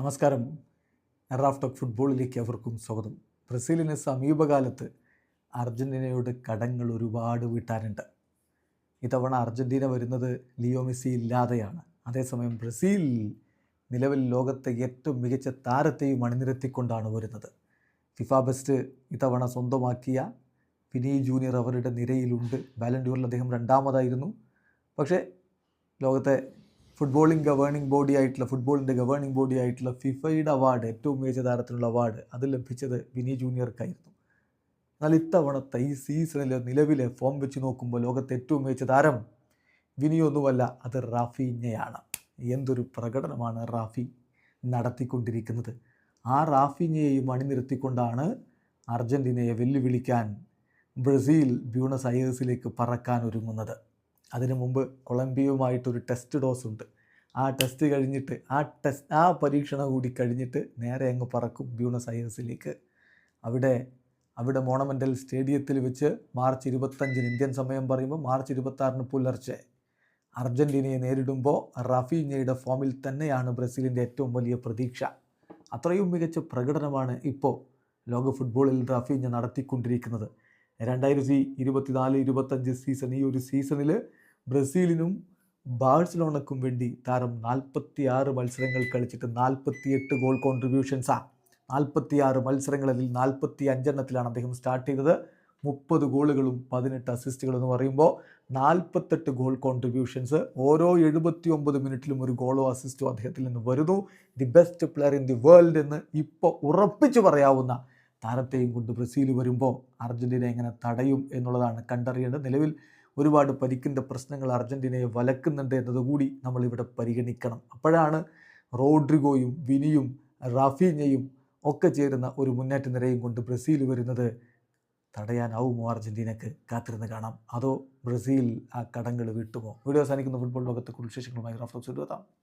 നമസ്കാരം. Raf talk ഫുട്ബോളിലേക്ക് അവർക്കും സ്വാഗതം. ബ്രസീലിന് സമീപകാലത്ത് അർജന്റീനയോട് കടങ്ങൾ ഒരുപാട് വീട്ടാനുണ്ട്. ഇത്തവണ അർജന്റീന വരുന്നത് ലിയോ മെസ്സി ഇല്ലാതെയാണ്. അതേസമയം ബ്രസീൽ നിലവിൽ ലോകത്തെ ഏറ്റവും മികച്ച താരത്തെയും അണിനിരത്തിക്കൊണ്ടാണ് വരുന്നത്. ഫിഫ ബെസ്റ്റ് ഇത്തവണ സ്വന്തമാക്കിയ വിനി ജൂനിയർ അവരുടെ നിരയിലുണ്ട്. ബാലൻഡ്യൂറിൽ അദ്ദേഹം രണ്ടാമതായിരുന്നു. പക്ഷേ ലോകത്തെ ഫുട്ബോളിംഗ് ഗവേണിംഗ് ബോഡി ആയിട്ടുള്ള ഫുട്ബോളിന്റെ ഗവേണിംഗ് ബോഡി ആയിട്ടുള്ള ഫിഫയുടെ അവാർഡ് ഏറ്റവും മികച്ച താരത്തിനുള്ള അവാർഡ് അത് ലഭിച്ചത് വിനി ജൂനിയർക്കായിരുന്നു. എന്നാൽ ഇത്തവണത്തെ ഈ സീസണിലെ നിലവിലെ ഫോം വെച്ച് നോക്കുമ്പോൾ ലോകത്തെ ഏറ്റവും മികച്ച താരം വിനിയൊന്നുമല്ല അത് റാഫീഞ്ഞയാണ്. എന്തൊരു പ്രകടനമാണ് റാഫി നടത്തിക്കൊണ്ടിരിക്കുന്നത്. ആ റാഫിഞ്ഞയെയും അണിനിരത്തിക്കൊണ്ടാണ് അർജന്റീനയെ വെല്ലുവിളിക്കാൻ ബ്രസീൽ ബ്യൂണസ് അയേഴ്സിലേക്ക് പറക്കാൻ ഒരുങ്ങുന്നത്. അതിനു മുമ്പ് കൊളംബിയയുമായിട്ടൊരു ടെസ്റ്റ് ഡോസ് ഉണ്ട് ആ ടെസ്റ്റ് കഴിഞ്ഞിട്ട് ആ ടെസ്റ്റ് ആ പരീക്ഷണം കൂടി കഴിഞ്ഞിട്ട് നേരെ അങ്ങ് പറക്കും ബ്യൂണസ് അയേഴ്സിലേക്ക് അവിടെ അവിടെ മോണമെന്റൽ സ്റ്റേഡിയത്തിൽ വെച്ച് മാർച്ച് ഇരുപത്തഞ്ചിന് ഇന്ത്യൻ സമയം പറയുമ്പോൾ മാർച്ച് ഇരുപത്താറിന് പുലർച്ചെ അർജന്റീനയെ നേരിടുമ്പോൾ റഫീഞ്ഞയുടെ ഫോമിൽ തന്നെയാണ് ബ്രസീലിന്റെ ഏറ്റവും വലിയ പ്രതീക്ഷ. അത്രയും മികച്ച പ്രകടനമാണ് ഇപ്പോൾ ലോക ഫുട്ബോളിൽ റഫീഞ്ഞ നടത്തിക്കൊണ്ടിരിക്കുന്നത്. രണ്ടായിരത്തി ഇരുപത്തിനാല് ഇരുപത്തഞ്ച് സീസൺ ഈ ഒരു സീസണിൽ ബ്രസീലിനും ബാഴ്സലോണക്കും വേണ്ടി താരം നാൽപ്പത്തി ആറ് മത്സരങ്ങൾ കളിച്ചിട്ട് നാൽപ്പത്തിയെട്ട് ഗോൾ കോൺട്രിബ്യൂഷൻസാണ് നാൽപ്പത്തിയാറ് മത്സരങ്ങളിൽ നാൽപ്പത്തി അഞ്ചെണ്ണത്തിലാണ് അദ്ദേഹം സ്റ്റാർട്ട് ചെയ്തത്. മുപ്പത് ഗോളുകളും പതിനെട്ട് അസിസ്റ്റുകളും എന്ന് പറയുമ്പോൾ നാൽപ്പത്തെട്ട് ഗോൾ കോൺട്രിബ്യൂഷൻസ് ഓരോ എഴുപത്തി ഒമ്പത് മിനിറ്റിലും ഒരു ഗോളോ അസിസ്റ്റോ അദ്ദേഹത്തിൽ നിന്ന് വരുന്നു. The best player in the world എന്ന് ഇപ്പോൾ ഉറപ്പിച്ചു പറയാവുന്ന താരത്തെയും കൊണ്ട് ബ്രസീൽ വരുമ്പോൾ അർജന്റീന എങ്ങനെ തടയും എന്നുള്ളതാണ് കണ്ടറിയേണ്ടത്. നിലവിൽ ഒരുപാട് പരിക്കിന്റെ പ്രശ്നങ്ങൾ അർജന്റീനയെ വലക്കുന്നുണ്ട് എന്നതുകൂടി നമ്മളിവിടെ പരിഗണിക്കണം. അപ്പോഴാണ് റോഡ്രിഗോയും വിനിയും റാഫീഞ്ഞയും ഒക്കെ ചേരുന്ന ഒരു മുന്നേറ്റ നിരയും കൊണ്ട് ബ്രസീൽ വരുന്നത് തടയാനാവുമോ അർജന്റീനക്ക് കാത്തിരുന്ന് കാണാം. അതോ ബ്രസീൽ ആ കടങ്ങൾ വീട്ടുമോ? വീഡിയോ അവസാനിക്കുന്ന. ഫുട്ബോൾ ലോകത്തെ കുറിച്ച് വിശേഷങ്ങളുമായി റഫ്ലോക്സ് എത്താം.